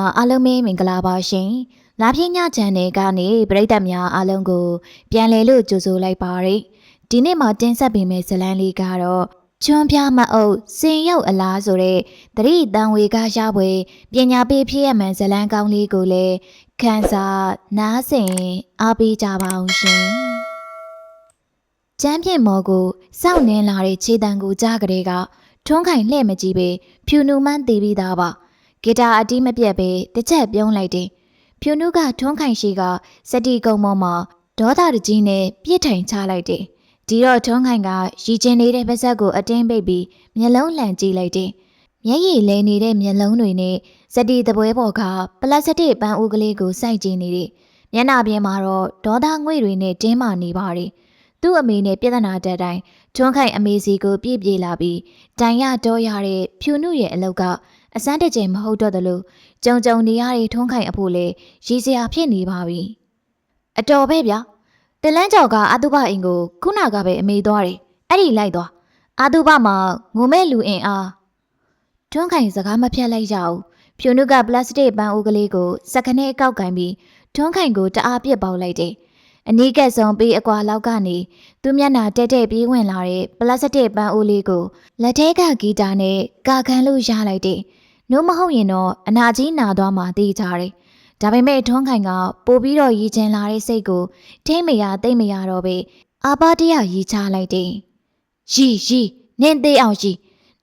များအားလုံးပဲမင်္ဂလာပါရှင်။လာပြင်းညချန်နယ်ကနေပရိသတ်များအားလုံးကို ပြန်လည်လို့ကြိုဆိုလိုက်ပါရစေ။ဒီနေ့မှာတင်ဆက်ပေးမယ့်ဇာတ်လမ်းလေးကတော့ကျွန်းပြမအုပ်စင်ရုပ်အလားဆိုတဲ့တတိတန်ဝေကရပွဲပညာပေးဖြစ်ရမှန်ဇာတ်လမ်းကောင်းလေးကိုလည်းခန်းစားနားဆင်အားပေးကြပါအောင်ရှင်။ကျမ်းပြင့်မော်ကိုစောင့်နေလာတဲ့ခြေတံကိုကြားကလေးကထွန်းခိုင်လှဲ့မကြည့်ပဲဖြူနူမှန်းတည်ပြီးသားပါ။ ဂီတာအတီးမပြတ်ပဲတစ်ချက်ပြုံးလိုက်တယ်။ဖြူနုကထွန်းခိုင်ရှိကစတီကုံပေါ်မှာဒေါသတကြီးနဲ့ပြစ်ထိုင်ချလိုက်တယ်။ဒီတော့ထွန်းခိုင်ကရီကျင်နေတဲ့ပါဇက်ကိုအတင်းပိတ်ပြီးမျက်လုံးလှန်ကြည့်လိုက်တယ်။မျက်ရည်လဲနေတဲ့မျက်လုံးတွေနဲ့စတီတပွဲပေါ်ကပလတ်စတစ်ပန်းဦးကလေးကိုစိုက်ကြည့်နေတယ်။မျက်နှာပြင်မှာတော့ဒေါသငွေ့တွေနဲ့တင်းမာနေပါတယ်။သူ့အမေနဲ့ပြဿနာတက်တိုင်းထွန်းခိုင်အမေစီကိုပြည့်ပြေလာပြီးတိုင်ရတော့ရတဲ့ဖြူနုရဲ့အလောက်က အစမ်းတကြိမ်မဟုတ်တော့သလိုကြုံကြုံနေရတဲ့ထုံးခိုင်အဖို့လေရည်စရာဖြစ်နေပါပြီအတော်ပဲဗျာတလန်းကြော်ကအတုပအင်ကိုခုနကပဲအမေသွားတယ်အဲ့ဒီလိုက်သွားအတုပမှာငုံမဲ့လူအင်အားထုံးခိုင်စကားမဖြတ်လိုက်ရအောင်ဖြူနုကပလတ်စတစ်ပန်းအိုးကလေးကိုစက္ကနဲ့ကောက်ကင်ပြီးထုံးခိုင်ကိုတအားပြစ်ပေါက်လိုက်တယ်အနီးကပ်ဆုံးပြီးအကွာလောက်ကနေသူမျက်နှာတဲတဲပြေးဝင်လာတဲ့ပလတ်စတစ်ပန်းအိုးလေးကိုလက်ထဲကဂီတာနဲ့ကာခန်းလို့ရလိုက်တယ်။ နို့မဟုတ်ရင်တော့အနာကြီးနာသွားမှသိကြတယ်။ဒါပေမဲ့ထွန်းခိုင်ကပို့ပြီးတော့ရည်ကျင်လာတဲ့စိတ်ကိုထိမ့်မရသိမ့်မရတော့ပဲအာပါတရရည်ချလိုက်တယ်။ရီရီနင်းသေးအောင်ရီ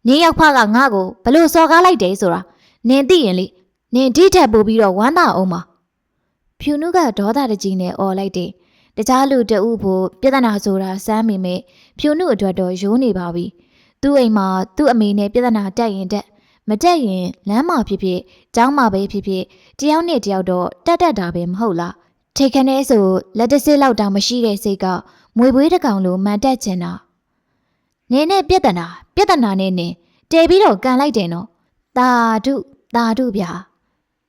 နင်းရောက်ဖကငါ့ကိုဘလို့စော်ကားလိုက်တယ်ဆိုတာနင်းသိရင်လေနင်းဒီထက်ပို့ပြီးတော့ဝမ်းသာအောင်ပါ။ဖြူနုကဒေါသတကြီးနဲ့អော်လိုက်တယ်။တခြားလူတအုပ်ဖို့ပြဿနာဆိုတာစမ်းမိမဲ့ဖြူနုအတွက်တော့ရိုးနေပါပြီ။သူ့အိမ်မှာသူ့အမေနဲ့ပြဿနာတက်ရင်တက် မတက်ရင်လမ်းမှာဖြစ်ဖြစ်ကျောင်းမှာပဲဖြစ်ဖြစ်တယောက်နဲ့တယောက်တော့တက်တက်တာပဲမဟုတ်လားထိတ်ခနဲဆိုလက်တစစ်လောက်တောင်မရှိတဲ့စိတ်ကမွေပွေးတစ်ကောင်လိုမှန်တက်ချင်တာနင်းနဲ့ပြက်တနာပြက်တနာနဲ့နင်းတဲပြီးတော့ကန်လိုက်တယ်နော်တာဓုတာဓုဗျာ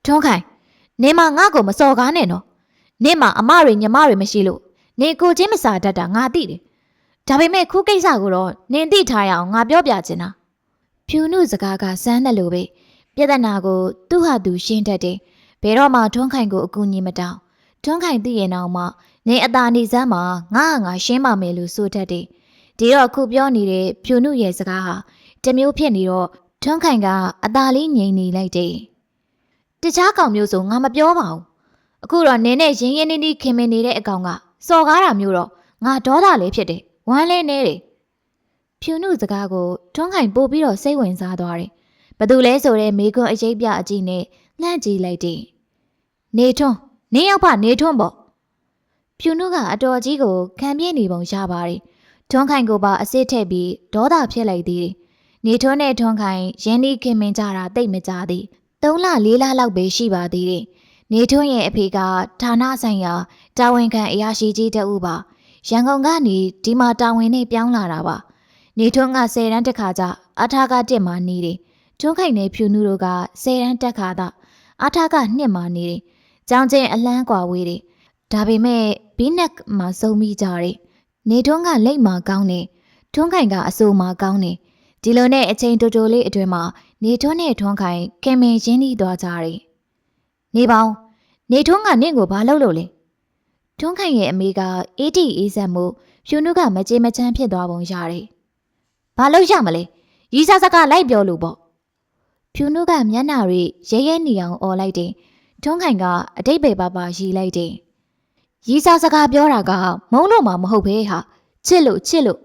ထွန်းခိုင်နင်းမငါ့ကိုမစော်ကားနဲ့နော်နင်းမအမတွေညီမတွေမရှိလို့နင်းကိုချင်းမစာတတ်တာငါသိတယ်ဒါပေမဲ့ခုကိစ္စကိုတော့နင်းသိထားရအောင်ငါပြောပြချင်တာ ဖြူနုစကားကစမ်းတယ်လို့ပဲပြဿနာကိုသူ့ဟာသူရှင်းတတ်တယ်ဘယ်တော့မှထွန်းခိုင်ကိုအကူအညီမတောင်းထွန်းခိုင်သိရင်တော့မှနေအသာနေစမ်းမှာငါဟာငါရှင်းပါမယ်လို့ဆိုတတ်တယ်ဒီတော့ခုပြောနေတဲ့ဖြူနုရဲ့စကားဟာတစ်မျိုးဖြစ်နေတော့ထွန်းခိုင်ကအသာလေးငြိမ်နေလိုက်တယ်တခြားကောင်မျိုးဆိုငါမပြောပါဘူးအခုတော့နင်းနဲ့ရင်းရင်းနှီးနှီးခင်မင်နေတဲ့အကောင်ကစော်ကားတာမျိုးတော့ငါဒေါသလေးဖြစ်တယ်ဝမ်းလဲနေတယ် ဖြူနုစကားကိုထွန်းခိုင်ပို့ပြီးတော့စိတ်ဝင်စားသွားတယ်။ဘသူလဲဆိုတဲ့မိကွန်းအရေးပြအကြည့်နဲ့လှမ်းကြည့်လိုက်တယ်။နေထွန်းနေရောက်ဖနေထွန်းပေါ့။ဖြူနုကအတော်ကြီးကိုခံပြင်းနေပုံရပါတယ်။ထွန်းခိုင်ကိုပါအစ်စ်ထည့်ပြီးဒေါသဖြစ်လိုက်သေးတယ်။နေထွန်းနဲ့ထွန်းခိုင်ရင်းနှီးခင်မင်ကြတာတိတ်မကြသေး။သုံးလလေးလလောက်ပဲရှိပါသေးတယ်။နေထွန်းရဲ့အဖေကဌာနဆိုင်ရာတာဝန်ခံအရာရှိကြီးတဦးပါ။ရန်ကုန်ကနေဒီမှာတာဝန်နဲ့ပြောင်းလာတာပါ။ နေထွန်းက10ရန်တက်ခါကြအထာက1မှာနေတယ်။ထွန်းခိုင်နဲ့ဖြူနုတို့က10ရန်တက်ခါသာအထာက2မှာနေတယ်။ကြောင်ချင်းအလန်းကွာဝေးတယ်။ဒါပေမဲ့ဘီနက်မှာစုံမိကြတယ်။နေထွန်းကလိတ်မှာကောင်းတယ်။ထွန်းခိုင်ကအဆိုမှာကောင်းတယ်။ဒီလိုနဲ့အချိန်တိုတိုလေးအတွင်းမှာနေထွန်းနဲ့ထွန်းခိုင်ခင်မင်ချင်းဤသွားကြတယ်။နေပေါင်းနေထွန်းကနင့်ကိုဘာလုပ်လို့လဲ။ထွန်းခိုင်ရဲ့အမေကအေးတီအေးဆက်မှုဖြူနုကမကြေမချမ်းဖြစ်သွားပုံရတယ်။ ဘာလို့ရမလဲရီစာစကားလိုက်ပြောလို့ပေါ့ဖြူနုကမျက်နှာတွေရဲရဲနေအောင်អော်လိုက်တယ်ထွန်းခိုင်ကအတိတ်ပဲပါပါရီလိုက်တယ်ရီစာစကားပြောတာကမုံလို့မှမဟုတ်ပဲဟာချစ်လို့ချစ်လို့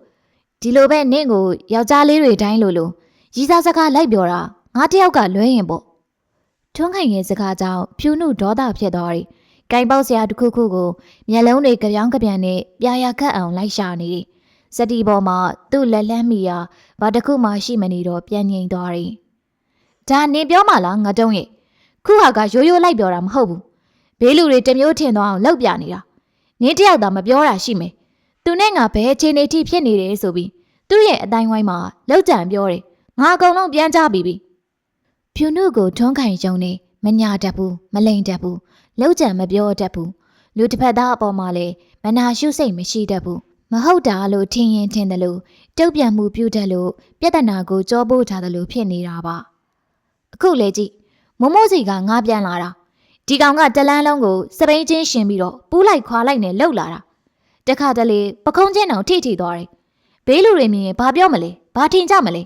ဒီလိုပဲနင့်ကိုယောက်ျားလေးတွေတိုင်းလို့လို့ရီစာစကားလိုက်ပြောတာငါတယောက်ကလွဲရင်ပေါ့ထွန်းခိုင်ရဲ့စကားကြောင့်ဖြူနုဒေါသဖြစ်သွားတယ်ကင်ပေါက်စရာတစ်ခုခုကိုမျက်လုံးတွေကြောင်ကြပြန်နဲ့ပြာရခတ်အောင်လိုက်ရှာနေတယ် စတီပေါ်မှာသူ့လက်လန်းမီယာဘာတစ်ခုမှရှိမနေတော့ပြန်ငိမ်သွားတယ်။ဒါနင်ပြောမှလားငါတုံးရဲ့ခုဟာကရိုးရိုးလိုက်ပြောတာမဟုတ်ဘူး။ဘေးလူတွေတစ်မျိုးထင်သွားအောင်လောက်ပြနေတာ။နင်တယောက်သာမပြောတာရှိမယ်။သူနဲ့ငါဘဲအခြေအနေထိဖြစ်နေတယ်ဆိုပြီးသူ့ရဲ့အတိုင်းဝိုင်းမှာလောက်ကြံပြောတယ်။ငါအကုန်လုံးပြန်ကြပြီပြီ။ဖြူနုကိုထွန်းခိုင်ကြုံနေမညာတတ်ဘူးမလိန်တတ်ဘူးလောက်ကြံမပြောတတ်ဘူးလူတစ်ဖက်သားအပေါ်မှာလည်းမနာရှုစိတ်မရှိတတ်ဘူး မဟုတ်တာလို့ထင်ရင်ထင်တယ်လို့တုတ်ပြန်မှုပြုတတ်လို့ပြဿနာကိုကြောပို့ထားတယ်လို့ဖြစ်နေတာပါအခုလေကြည့်မမမိုးစီကငါပြန်လာတာဒီကောင်ကတလန်းလုံးကိုစပိန်ချင်းရှင်ပြီးတော့ပူးလိုက်ခွာလိုက်နဲ့လှုပ်လာတာတခါတလေပကုံးချင်းတောင်ထိထိသွားတယ်ဘေးလူတွေမြင်ရင်ဘာပြောမလဲဘာထင်ကြမလဲ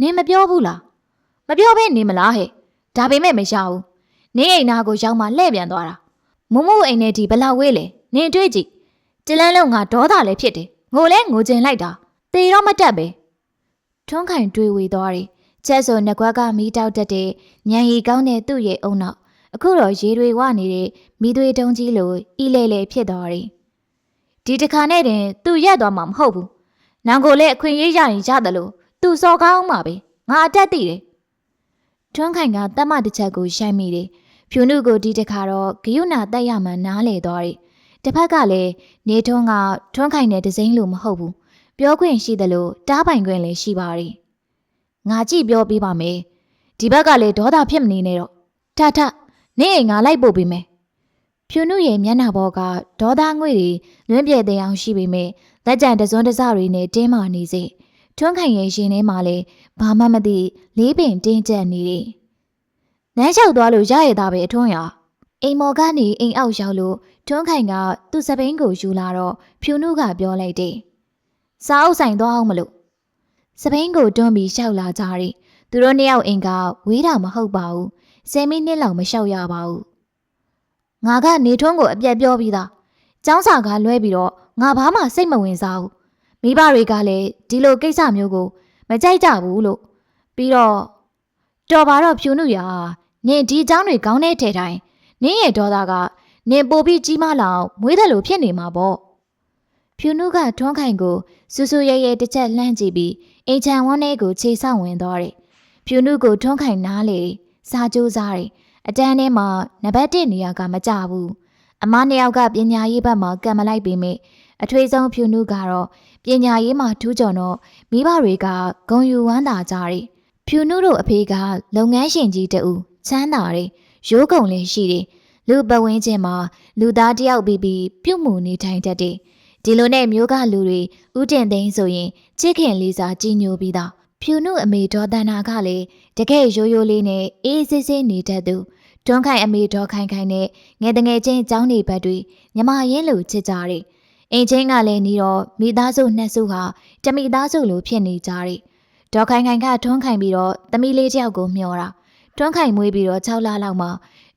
နင်မပြောဘူးလားမပြောဘဲနေမလားဟဲ့ဒါပေမဲ့မရဘူးနင်းအိမ်နာကိုရောက်မှလှည့်ပြန်သွားတာမမိုးအိမ်နဲ့ဒီဘလောက်ဝေးလဲနင်တွေးကြည့် တလန်းလုံးကဒေါသလည်းဖြစ်တယ်ငိုလဲငိုချင်လိုက်တာတေတော့မတက်ပဲထွန်းခိုင်တွေးဝေသွားတယ်ချက်ဆိုနှကွက်ကမီးတောက်တက်တဲ့ညံရီကောင်းတဲ့သူ့ရဲ့အုံနောက်အခုတော့ရေတွေဝနေတဲ့မိသွေးတုံးကြီးလိုအီလေလေဖြစ်သွားတယ်ဒီတစ်ခါနဲ့တင်သူ့ရက်သွားမှာမဟုတ်ဘူးနောင်ကိုလည်းအခွင့်အရေးရရင်ရတယ်လို့သူစော်ကောင်းမှာပဲငါအတက်သိတယ်ထွန်းခိုင်ကတတ်မတစ်ချက်ကိုရှိုက်မိတယ်ဖြူနုကိုဒီတစ်ခါတော့ဂယုဏတက်ရမှန်းနားလေသွားတယ် တစ်ဖက်ကလည်းနေထွန်းကထွန်းခိုင်တဲ့ဒစိမ့်လို့မဟုတ်ဘူးပြောခွင့်ရှိတယ်လို့တားပိုင်ခွင့်လည်းရှိပါတယ်ငါကြည့်ပြောပြပါမယ်ဒီဘက်ကလည်းဒေါသဖြစ်မနေနဲ့တော့ထထနေအိမ်ငါလိုက်ပို့ပေးမယ်ဖြူနုရဲ့မျက်နှာပေါ်ကဒေါသငွေ့တွေလွင့်ပြဲတဲ့အောင်ရှိပေမဲ့လက်ကြံတစွန်းတစတွေနဲ့တင်းမာနေစေထွန်းခိုင်ရဲ့ရှင်ထဲမှာလည်းဘာမှမသိလေးပင်တင်းကျပ်နေတယ်နန်းလျှောက်သွားလို့ရရတာပဲအထွန်းရအိမ်မော်ကနေအိမ်အောက်ရောက်လို့ ထွန်းခိုင်ကသူ့စပိန်ကိုယူလာတော့ဖြူနုကပြောလိုက်တယ်စားအုပ်ဆိုင်သွားအောင်မလို့စပိန်ကိုတွန်းပြီးရှောက်လာကြတယ်သူတို့နှစ်ယောက်အိမ်ကဝေးတာမဟုတ်ပါဘူးဆယ်မိနစ်လောက်မလျှောက်ရပါဘူးငါကနေထွန်းကိုအပြက်ပြောပြီးသားကျောင်းစာကလွဲပြီးတော့ငါဘာမှစိတ်မဝင်စားဘူးမိဘတွေကလည်းဒီလိုကိစ္စမျိုးကို မကြိုက်ကြဘူးလို့ပြီးတော့တော်ပါတော့ဖြူနုရနင်ဒီအကြောင်းတွေကောင်းတဲ့ထဲတိုင်းနင်းရဲ့ဒေါသက နင်ပိုပြီးကြီးမားလောင်မွေးတယ်လို့ဖြစ်နေမှာပေါ့ဖြူနုကထွန်းခိုင်ကိုစူးစူးရဲရဲတစ်ချက်လှမ်းကြည့်ပြီးအိမ်ချန်ဝန်းထဲကိုခြေဆောက်ဝင်သွားတယ်ဖြူနုကိုထွန်းခိုင်နားလေစာကြိုးစားတယ်အတန်းထဲမှာနံပါတ်1နေရာကမကြဘူးအမနှစ်ယောက်ကပညာရေးဘက်မှာကံမလိုက်ပေမဲ့အထွေဆုံးဖြူနုကတော့ပညာရေးမှာထူးချွန်တော့မိဘတွေကဂုံယူဝမ်းသာကြတယ်ဖြူနုတို့အဖေကလုပ်ငန်းရှင်ကြီးတူချမ်းသာတယ်ရိုးကုံလည်းရှိတယ် လူပတ်ဝန်းကျင်မှာလူသားတယောက်ပြီးပြီးပြုတ်မှုနေထိုင်တတ်တယ်ဒီလိုနဲ့မျိုးကလူတွေဥတင်သိန်းဆိုရင်ချစ်ခင်လေးစားကြီးညိုပြီးသားဖြူနုအမေဒေါ်တန်နာကလည်းတကယ်ရိုးရိုးလေးနဲ့အေးဆေးဆေးနေတတ်သူတွန်းခိုင်အမေဒေါ်ခိုင်ခိုင်နဲ့ငယ်တငယ်ချင်းចောင်းနေဘက်တွေညီမရင်းလိုချစ်ကြတယ်အိမ်ချင်းကလည်းနေတော့မိသားစုနှစ်စုဟာတမိသားစုလိုဖြစ်နေကြတယ်ဒေါ်ခိုင်ခိုင်ကထွန်းခိုင်ပြီးတော့သမီးလေးတယောက်ကိုမျှော်တာထွန်းခိုင်မွေးပြီးတော့6လလောက်မှ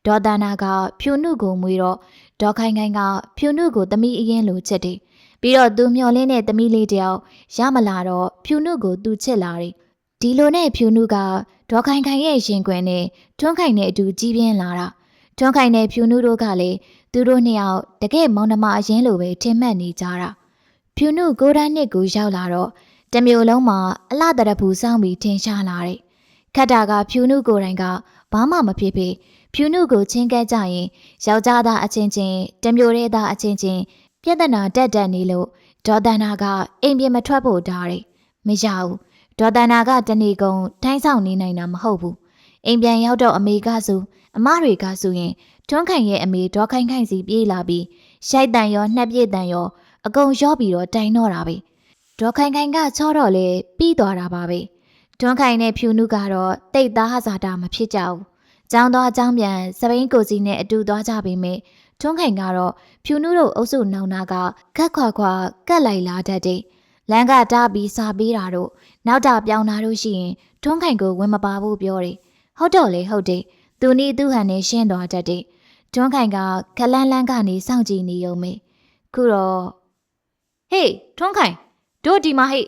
ဒေါ်တန်နာကဖြူနုကိုမွေးတော့ဒေါ်ခိုင်ခိုင်ကဖြူနုကိုသမီးအရင်လိုချစ်တယ်ပြီးတော့သူမျော်လင့်တဲ့သမီးလေးတယောက်ရမလာတော့ဖြူနုကိုသူချစ်လာတယ်ဒီလိုနဲ့ဖြူနုကဒေါ်ခိုင်ခိုင်ရဲ့ရင်ခွင်နဲ့ထွန်းခိုင်နဲ့အတူကြီးပြင်းလာတာထွန်းခိုင်နဲ့ဖြူနုတို့ကလည်းသူတို့နှစ်ယောက်တကယ်မောင်နှမအရင်လိုပဲထင်မှတ်နေကြတာဖြူနုကိုရန်နှစ်ကိုရောက်လာတော့တမျိုးလုံးမှာအလှတရဖူစောင်းပြီးထင်ရှားလာတယ်ခတ်တာကဖြူနုကိုယ်တိုင်ကဘာမှမဖြစ်ဖြစ် ဖြူနုကိုချင်းကဲကြရင်ယောက်ျားသားအချင်းချင်းတမျိုးရဲသားအချင်းချင်းပြဿနာတက်တက်နေလို့ဒေါ်တန်နာကအိမ်ပြင်မထွက်ဖို့တားတယ်မရဘူးဒေါ်တန်နာကတဏီကုံထိုင်းဆောင်နေနိုင်တာမဟုတ်ဘူးအိမ်ပြန်ရောက်တော့အမေကဆိုအမတွေကဆိုရင်ထွန်းခိုင်ရဲ့အမေဒေါ်ခိုင်ခိုင်စီပြေးလာပြီးရှိုက်တန်ရောနှက်ပြည့်တန်ရောအကုန်ရောပြီးတော့တိုင်တော့တာပဲဒေါ်ခိုင်ခိုင်ကချောတော့လေပြီးသွားတာပါပဲထွန်းခိုင်နဲ့ဖြူနုကတော့တိတ်သားဟာစာတာမဖြစ်ကြဘူး ចောင်းသွားចောင်းပြန်စပိန်ကိုစီနဲ့အတူသွားကြပေမဲ့ထွန်းခိုင်ကတော့ဖြူနုတို့အုပ်စုနောင်နာကခက်ခွာခွာကတ်လိုက်လာတတ်တယ်လမ်းကတားပြီးစာပေးတာတို့နောက်တာပြောင်းတာတို့ရှိရင်ထွန်းခိုင်ကိုဝင်မပါဘူးပြောတယ်ဟုတ်တော့လေဟုတ်တယ်သူနီးသူဟန်နဲ့ရှင်းသွားတတ်တယ်ထွန်းခိုင်ကခလန်းလန်းကနေစောင့်ကြည့်နေုံမေခုတော့ဟေးထွန်းခိုင်တို့ဒီမှာဟေး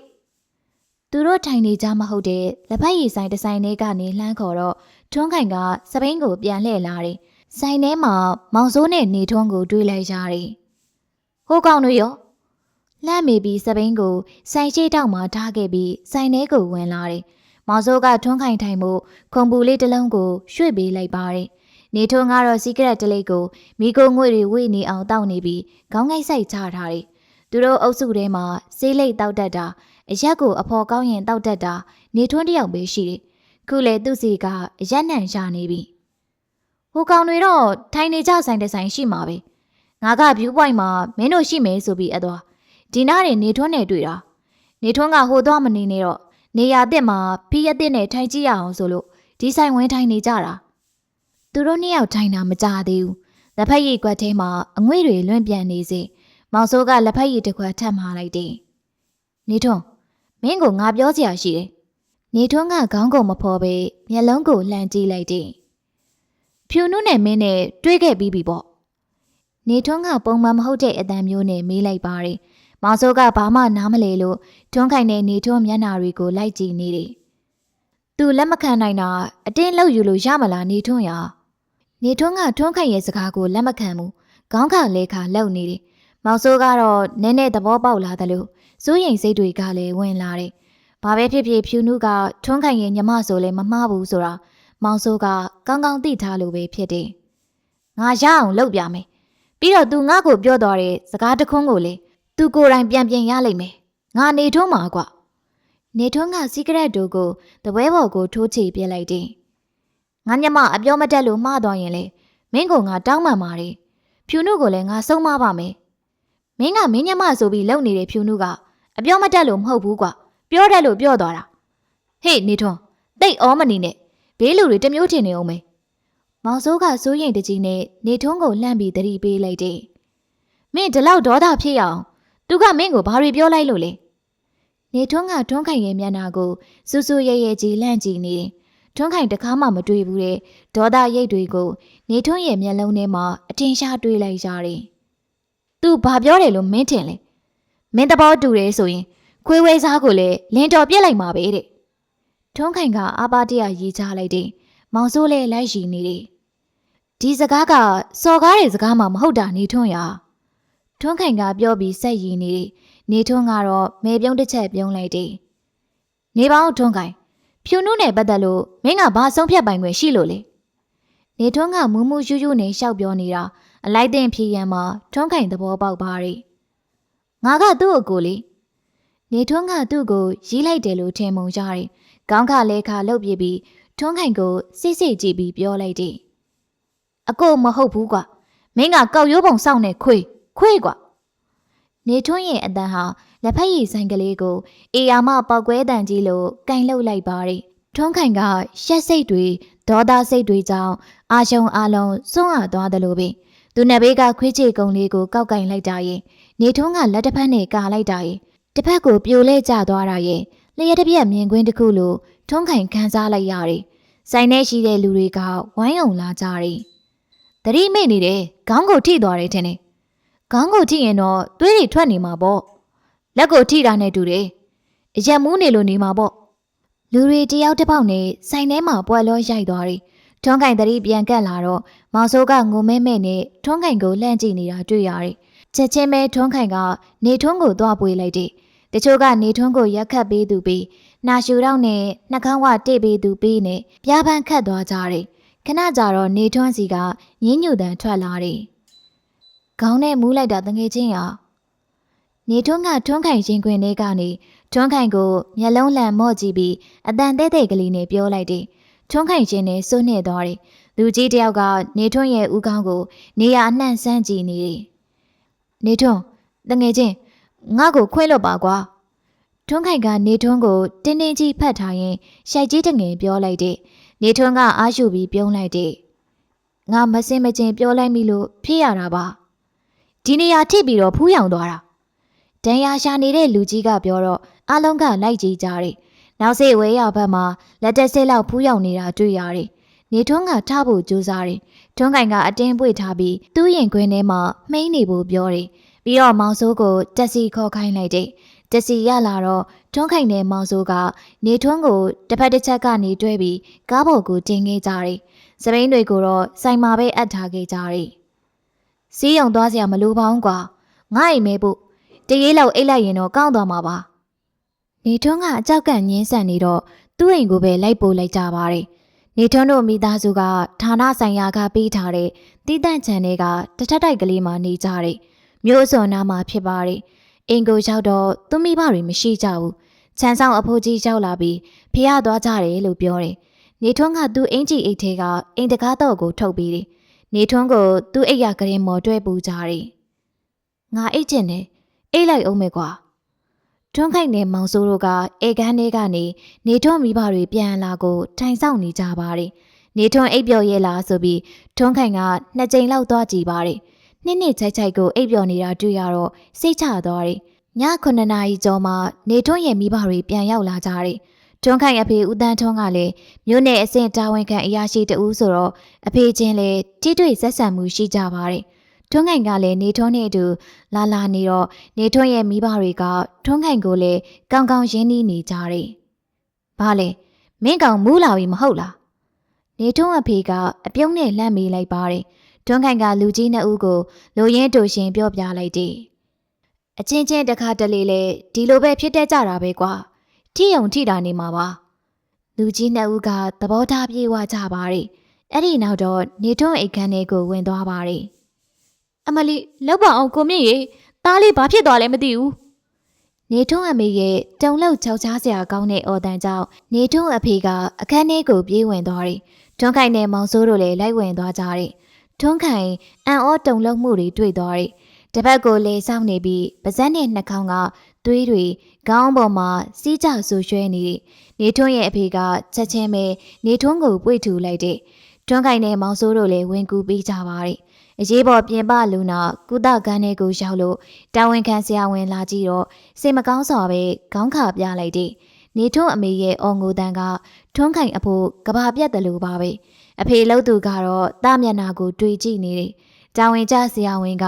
သူတို့ထိုင်နေကြမဟုတ်တဲ့လက်ဖက်ရည်ဆိုင်တစ်ဆိုင်ထဲကနေလှမ်းခေါ်တော့ ထွန်းခိုင်ကစပိန်ကိုပြန်လှည့်လာတယ်ဆိုင်ထဲမှာမောင်စိုးနဲ့နေထွန်းကိုတွေးလိုက်ရတယ်ဟိုကောင်တို့ရောလှမ်းမိပြီးစပိန်ကိုဆိုင်ရှိတောက်မှထားခဲ့ပြီးဆိုင်ထဲကိုဝင်လာတယ်။မောင်စိုးကထွန်းခိုင်ထိုင်မှုခုံပူလေးတစ်လုံးကိုရွှေ့ပေးလိုက်ပါတယ်။နေထွန်းကတော့စီကရက်တလေးကိုမိကိုငွေတွေဝေ့နေအောင်တောက်နေပြီးခေါင်းငိုက်ဆိုင်ချထားတယ်။သူတို့အုပ်စုထဲမှာဆေးလိတ်တောက်တတ်တာအရက်ကိုအဖော်ကောင်းရင်တောက်တတ်တာနေထွန်းတယောက်ပဲရှိတယ်။ ခုလေသူ့စီကအရက်နံရနေပြီ။ဟိုကောင်တွေတော့ထိုင်နေကြဆိုင်တဲ့ဆိုင်ရှိမှာပဲ။ငါက view point မှာမင်းတို့ရှိမယ်ဆိုပြီးအသွားဒီနားတွေနေထွန်းနဲ့တွေ့တာနေထွန်းကဟိုသွားမနေနဲ့တော့နေရာအစ်စ်မှာဖီးအစ်စ်နဲ့ထိုင်ကြည့်ရအောင်ဆိုလို့ဒီဆိုင်ဝင်းထိုင်နေကြတာသူတို့နှစ်ယောက်ထိုင်တာမကြသေးဘူးလက်ဖက်ရည်ကွက်ထဲမှာအငွေ့တွေလွင့်ပြန်နေစေမောင်စိုးကလက်ဖက်ရည်တစ်ခွက်ထပ်မှားလိုက်တယ်နေထွန်းမင်းကိုငါပြောစရာရှိတယ် နေထွန်းကခေါင်းကုန်မဖော်ပဲမျက်လုံးကိုလှန်ကြည့်လိုက်တယ်ဖြူနုနဲ့မင်းနဲ့တွေ့ခဲ့ပြီးပြီပေါ့နေထွန်းကပုံမှန်မဟုတ်တဲ့အတန်မျိုးနဲ့မေးလိုက်ပါတယ်မောင်စိုးကဘာမှနားမလဲလို့ထွန်းခိုင်တဲ့နေထွန်းမျက်နှာတွေကိုလိုက်ကြည့်နေတယ်သူလက်မခံနိုင်တာအတင်းလောက်ယူလို့ရမလားနေထွန်းရနေထွန်းကထွန်းခိုင်ရဲ့စကားကိုလက်မခံဘူးခေါင်းခါလဲခါလောက်နေတယ်မောင်စိုးကတော့နည်းနည်းသဘောပေါက်လာတယ်လို့စိုးရိမ်စိတ်တွေကလည်းဝင်လာတယ် ဘာပဲဖြစ်ဖြစ်ဖြူနုကထွန်းခိုင်ရဲ့ညမဆိုလဲမမှားဘူးဆိုတာမောင်စိုးကကောင်းကောင်းသိထားလို့ပဲဖြစ်တယ်ငါရအောင်လုပ်ပြမယ်ပြီးတော့သူငါ့ကိုပြောတော်တဲ့စကားတခွန်းကိုလေသူကိုယ်တိုင်ပြန်ပြင်ရလိမ့်မယ်ငါနေထွန်းမှာကွာနေထွန်းကစီကရက်တို့ကိုတပွဲပေါ်ကိုထိုးချပြလိုက်တယ်ငါညမအပြောမတက်လို့မှားသွားရင်လေမင်းကငါတောင်းပန်ပါတယ်ဖြူနုကိုလည်းငါဆုံးမပါမယ်မင်းကမင်းညမဆိုပြီးလုံနေတဲ့ဖြူနုကအပြောမတက်လို့မဟုတ်ဘူးကွာ ပြောတယ်လို့ပြောသွားတာဟေ့နေထွန်းတိတ်ဩမနေနဲ့ဘေးလူတွေတမျိုးထင်နေအောင်မေမောင်စိုးကစိုးရိမ်တကြီးနဲ့နေထွန်းကိုလှမ်းပြီးတတိပေးလိုက်တယ်မင်းဒီလောက်ဒေါသဖြစ်ရအောင်သူကမင်းကိုဘာတွေပြောလိုက်လို့လဲနေထွန်းကထွန်းခိုင်ရဲ့မျက်နှာကိုစူးစူးရဲရဲကြီးလှမ်းကြည့်နေတယ်ထွန်းခိုင်တကားမှမတွေ့ဘူးတဲ့ဒေါသရိတ်တွေကိုနေထွန်းရဲ့မျက်လုံးထဲမှာအထင်ရှားတွေးလိုက်ကြတယ်။ "तू ဘာပြောတယ်လို့မင်းထင်လဲ။မင်းတဘောတူတယ်ဆိုရင် ခွေးဝဲစားကိုလည်းလင်းတော်ပြစ်လိုက်မှာပဲတဲ့။ထွန်းခိုင်ကအာပါတရရေးချလိုက်တယ်။မောင်စိုးလည်းလိုက်ရှိနေတယ်။ဒီစကားကစော်ကားတဲ့စကားမှမဟုတ်တာနေထွန်းရ။ထွန်းခိုင်ကပြောပြီးဆက်ရည်နေတယ်။နေထွန်းကတော့မဲပြုံးတစ်ချက်ပြုံးလိုက်တယ်။နေပါဦးထွန်းခိုင်ဖြူနုနဲ့ပတ်သက်လို့မင်းကဘာဆုံးဖြတ်ပိုင်ခွင့်ရှိလို့လဲနေထွန်းကမူးမူးယူးယူးနဲ့ရှောက်ပြောနေတာအလိုက်တင်ဖြေရန်မှာထွန်းခိုင်သဘောပေါက်ပါရီငါကသူ့အကိုလေ နေထွန်းကသူ့ကိုရီးလိုက်တယ်လို့ထင်မှုကြတယ်ခေါင်းခလဲခါလှုပ်ပြပြီးထွန်းခိုင်ကိုစိတ်စိတ်ကြည့်ပြီးပြောလိုက်တယ်အကိုမဟုတ်ဘူးကွာမင်းကကောက်ရိုးပုံစောင့်နေခွေခွေကွာနေထွန်းရဲ့အတန်ဟာလက်ဖက်ရည်ဆိုင်ကလေးကိုအေယာမပောက်ကွဲတန်ကြီးလိုကင်လှုပ်လိုက်ပါရီထွန်းခိုင်ကရှက်စိတ်တွေဒေါသစိတ်တွေကြောင့်အာရှုံအာလုံးစွန့်အားသွားတယ်လို့ပင်သူနှစ်ဘေးကခွေးချေကုံလေးကိုကောက်ကင်လိုက်တာရင်နေထွန်းကလက်တစ်ဖက်နဲ့ကာလိုက်တာရင် တစ်ဖက်ကိုပြိုလဲကျသွားတာရင်လျှက်တစ်ပြက်မြင်ကွင်းတစ်ခုလိုထွန်းခိုင်ခန်းစားလိုက်ရတယ်ဆိုင်ထဲရှိတဲ့လူတွေကဝိုင်းအောင်လာကြတယ်တတိမိတ်နေတယ်ခေါင်းကိုထိသွားတယ်ထင်တယ်ခေါင်းကိုထိရင်တော့သွေးတွေထွက်နေမှာပေါ့လက်ကိုထိတာနဲ့တူတယ်အရက်မူးနေလို့နေမှာပေါ့လူတွေတယောက်တစ်ပေါက်နဲ့ဆိုင်ထဲမှာပွက်လောရိုက်သွားတယ်ထွန်းကင်တရီပြန်ကတ်လာတော့မောင်စိုးကငုံမဲမဲနဲ့ထွန်းကင်ကိုလှမ်းကြည့်နေတာတွေ့ရတယ်ချက်ချင်းပဲထွန်းခိုင်ကနေထွန်းကိုသွားပွေလိုက်တယ်။ တချို့ကနေထွန်းကိုရက်ခတ်ပေးသူပြီးနာရှူတော့နဲ့နှာခေါင်းဝတိတ်ပေးသူပြီးနဲ့ပြားပန်းခတ်သွားကြတယ်။ခဏကြာတော့နေထွန်းစီကညင်းညူတန်ထွက်လာတယ်။ခေါင်းနဲ့မူးလိုက်တာတငယ်ချင်းရနေထွန်းကထွန်းခိုင်ရင်ခွင်ထဲကနေထွန်းခိုင်ကိုမျက်လုံးလန်မော့ကြည့်ပြီးအတန်တဲ့တဲ့ကလေးနဲ့ပြောလိုက်တယ်။ထွန်းခိုင်ချင်းနဲ့စိုးနေသွားတယ်။လူကြီးတယောက်ကနေထွန်းရဲ့ဦးခေါင်းကို နေရအနှံ့ဆန်းကြည့်နေတယ်။နေထွန်းတငယ်ချင်း ငါ့ကိုခွင့်လွတ်ပါကွာ။ထွန်းခိုင်ကနေထွန်းကိုတင်းတင်းကြီးဖတ်ထားရင်ရှိုက်ကြီးတငယ်ပြောလိုက်တယ်။နေထွန်းကအားရှုပြီးပြုံးလိုက်တယ်။ငါမစင်မချင်းပြောလိုက်မိလို့ဖြစ်ရတာပါ။ဒီနေရာထိပြီးတော့ဖူးယောင်သွားတာ။ဒန်ရာရှာနေတဲ့လူကြီးကပြောတော့အလုံးကလိုက်ကြည့်ကြတယ်။နောက်စိတ်ဝဲရဘက်မှာလက်တက်စစ်လောက်ဖူးယောင်နေတာတွေ့ရတယ်။နေထွန်းကထားဖို့ကြိုးစားတယ်။ထွန်းကင်ကအတင်းပွေထားပြီးသူ့ရင်ခွင်းထဲမှာမှိန်းနေဖို့ပြောတယ်။ ပြီးတော့မောင်စိုးကိုတက်စီခေါ်ခိုင်းလိုက်တယ်။တက်စီရလာတော့ထွန်းခိုင်နဲ့မောင်စိုးကနေထွန်းကိုတစ်ဖက်တစ်ချက်ကနေတွဲပြီးကားပေါ်ကိုတင်ခဲ့ကြတယ်။စပိန်တွေကိုတော့ဆိုင်မှာပဲအပ်ထားခဲ့ကြတယ်။စီးရုံသွားစရာမလိုပါဘူးကွာ။ငါ့အိမ်မဲဖို့တရေလောက်အိတ်လိုက်ရင်တော့ကောင်းသွားမှာပါ။နေထွန်းကအကြောက်ကန့်ငင်းဆန်နေတော့သူ့အိမ်ကိုပဲလိုက်ပို့လိုက်ကြပါတယ်။နေထွန်းတို့မိသားစုကဌာနဆိုင်ရာကပေးထားတဲ့တီးတန့်ချန်တွေကတထက်တိုက်ကလေးမှာနေကြတယ်။ မျိုးစုံနာမှာဖြစ်ပါတယ်။အင်ကိုရောက်တော့သူမိဘတွေမရှိကြဘူး။ချမ်းဆောင်အဖိုးကြီးရောက်လာပြီးဖះသွားကြတယ်လို့ပြောတယ်။နေထွန်းကသူ့အင်ကြီးအိတ်ထဲကအင်တကားတော့ကိုထုတ်ပြီးတယ်။နေထွန်းကိုသူ့အိတ်ရကရင်မော်တွဲပူကြတယ်။ငါအိတ်ချင်တယ်အိတ်လိုက်အောင်မယ်ကွာထွန်းခိုင်နဲ့မောင်စိုးတို့ကအေကန်းထဲကနေနေထွန်းမိဘတွေပြန်လာကိုထိုင်ဆောင်နေကြပါတယ်နေထွန်းအိပ်ပျော်ရဲ့လားဆိုပြီးထွန်းခိုင်ကနှစ်ကြိမ်လောက်သွားကြည့်ပါတယ် နှစ်နှစ်ချိုက်ချိုက်ကိုအိပ်ပျော်နေတာတွေ့ရတော့စိတ်ချသွားတယ်ည9နာရီကျော်မှနေထွန်းရဲ့မိဘတွေပြန်ရောက်လာကြတယ်ထွန်းခိုင်အဖေဦးတန်းထွန်းကလည်းမြို့နယ်အဆင့်တာဝန်ခံအရာရှိတဦးဆိုတော့အဖေချင်းလည်းတိတွေ့ဆက်ဆံမှုရှိကြပါတယ်ထွန်းခိုင်ကလည်းနေထွန်းနဲ့အတူလာလာနေတော့နေထွန်းရဲ့မိဘတွေကထွန်းခိုင်ကိုလည်းကောင်းကောင်းရင်းနှီးနေကြတယ်။ဘာလဲမင်းကောင်မူးလာပြီမဟုတ်လား။နေထွန်းအဖေကအပြုံးနဲ့လှမ်းမေးလိုက်ပါတယ်။ ထွန်းခိုင်ကလူကြီးနှစ်ဦးကိုလူရင်းတူရှင်ပြောပြလိုက်တယ်။အချင်းချင်းတစ်ခါတလေလေဒီလိုပဲဖြစ်တတ်ကြတာပဲကွာ။ထိယုံထိတာနေမှာပါ။လူကြီးနှစ်ဦးကသဘောထားပြေဝကြပါတယ်။အဲ့ဒီနောက်တော့နေထွန်းအိတ်ခမ်းထဲကိုဝင်သွားပါတယ်။အမလီလောက်ပါအောင်ကိုမြင့်ရေသားလေးဘာဖြစ်သွားလဲမသိဘူးနေထွန်းအမေရဲ့တုံလောက်ချောက်ချားစရာကောင်းတဲ့အော်တန်ကြောင့်နေထွန်းအဖေကအခန်းထဲကိုပြေးဝင်သွားတယ်ထွန်းခိုင်နဲ့မောင်စိုးတို့လည်းလိုက်ဝင်သွားကြတယ် ထွန်းခိုင်အန်အောတုံလောက်မှုတွေတွေ့သွားတယ်တပတ်ကိုလေဆောင်နေပြီးပါဇက်နဲ့နှာခေါင်းကသွေးတွေခေါင်းပေါ်မှာစီးကြဆူရွှဲနေတယ်နေထွန်းရဲ့အဖေကချက်ချင်းပဲနေထွန်းကိုပွေ့ထူလိုက်တယ်ထွန်းခိုင်နဲ့မောင်စိုးတို့လည်းဝင်ကူပေးကြပါတယ်အရေးပေါ်ပြင်ပလူနာကုသခန်းထဲကိုရောက်လို့တာဝန်ခံဆရာဝန်လာကြည့်တော့စိတ်မကောင်းစွာပဲခေါင်းခါပြလိုက်တယ်။နေထွန်းအမေရဲ့အော်ငိုတန်ကထွန်းခိုင်အဖို့ကဘာပြတ်တယ်လို့ပါပဲ။ အဖေလှုပ်သူကတော့တာမျက်နာကို တွေ့ကြည့်နေတယ်။တာဝန်ကျဆရာဝန်က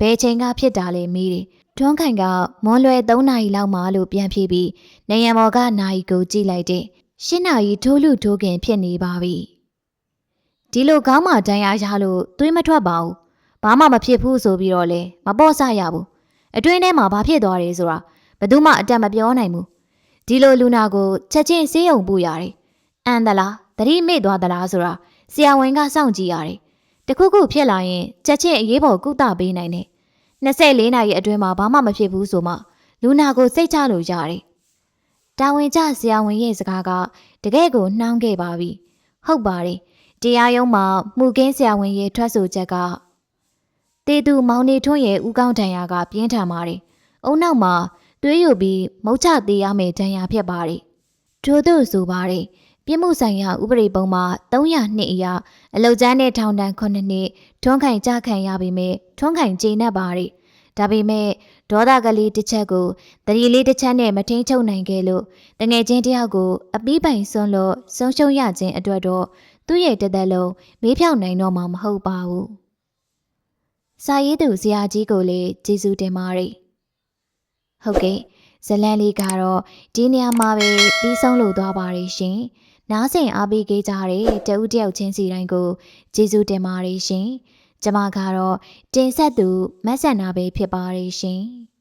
ဘယ်ချိန်ကဖြစ်တာလဲမေးတယ်။ထွန်းခိုင်ကမွန်လွယ်3နာရီလောက်မှလို့ပြန်ဖြေပြီးနေရံမော်ကနာရီကိုကြည့်လိုက်တယ်။၈နာရီထိုးလူထိုးခင်ဖြစ်နေပါပြီ။ဒီလိုခေါင်းမှာတန်ရာရလို့သွေးမထွက်ပါဘူး။ဘာမှမဖြစ်ဘူးဆိုပြီးတော့လေမပေါ့ဆရဘူး။အတွင်းထဲမှာဘာဖြစ်သွားတယ်ဆိုတာဘယ်သူမှအတက်မပြောနိုင်ဘူး။ဒီလိုလူနာကိုချက်ချင်းဆေးရုံပို့ရတယ်။အန်တလား သတိမေ့သွားသလားဆိုတာဆရာဝန်ကစောင့်ကြည့်ရတယ်။တခုခုဖြစ်လာရင်ချက်ချင်းအရေးပေါ်ကုသပေးနိုင်တယ်။24နာရီအတွင်းမှာဘာမှမဖြစ်ဘူးဆိုမှလူနာကိုစိတ်ချလို့ရတယ်။တာဝန်ကျဆရာဝန်ရဲ့စကားကတကယ့်ကိုနှောင်းခဲ့ပါပြီ။ဟုတ်ပါတယ်။တရားရုံးမှာမှုကင်းဆရာဝန်ရဲ့ထွက်ဆိုချက်ကတေသူမောင်နေထွန်းရဲ့ဥကောင်းတန်ရာကပြင်းထန်ပါတယ်။အုံနောက်မှာသွေးယူပြီးမုတ်ချသေးရမယ့်တန်ရာဖြစ်ပါတယ်။ထို့သို့ဆိုပါတယ်။ ပြစ်မှုဆိုင်ရာဥပဒေပုံမှာ300နှစ်အရာအလုတ်ကျန်းတဲ့ထောင်ဒဏ်9နှစ်ထွန်းခိုင်ကြခံရပေမဲ့ထွန်းခိုင်ကျေနပ်ပါတယ်။ဒါပေမဲ့ဒေါသကလေးတစ်ချက်ကိုတရီလေးတစ်ချက်နဲ့မထင်းချုပ်နိုင်ခဲ့လို့တငယ်ချင်းတယောက်ကိုအပီးပိုင်ဆွန်းလို့ဆုံးရှုံးရခြင်းအတွက်တော့သူ့ရဲ့တသက်လုံးမေးဖြောက်နိုင်တော့မှာမဟုတ်ပါဘူး။စာရေးသူဆရာကြီးကိုလည်းကျေးဇူးတင်ပါတယ်။ဟုတ်ကဲ့ဇလန်လေးကတော့ဒီနေရာမှာပဲပြီးဆုံးလို့သွားပါတယ်ရှင်။ နားဆင်အားပေးခဲ့ကြတဲ့တဦးတယောက်ချင်းစီတိုင်းကိုကျေးဇူးတင်ပါတယ်ရှင်။ကျမကတော့တင်ဆက်သူမက်ဆန်နာပဲဖြစ်ပါတယ်ရှင်။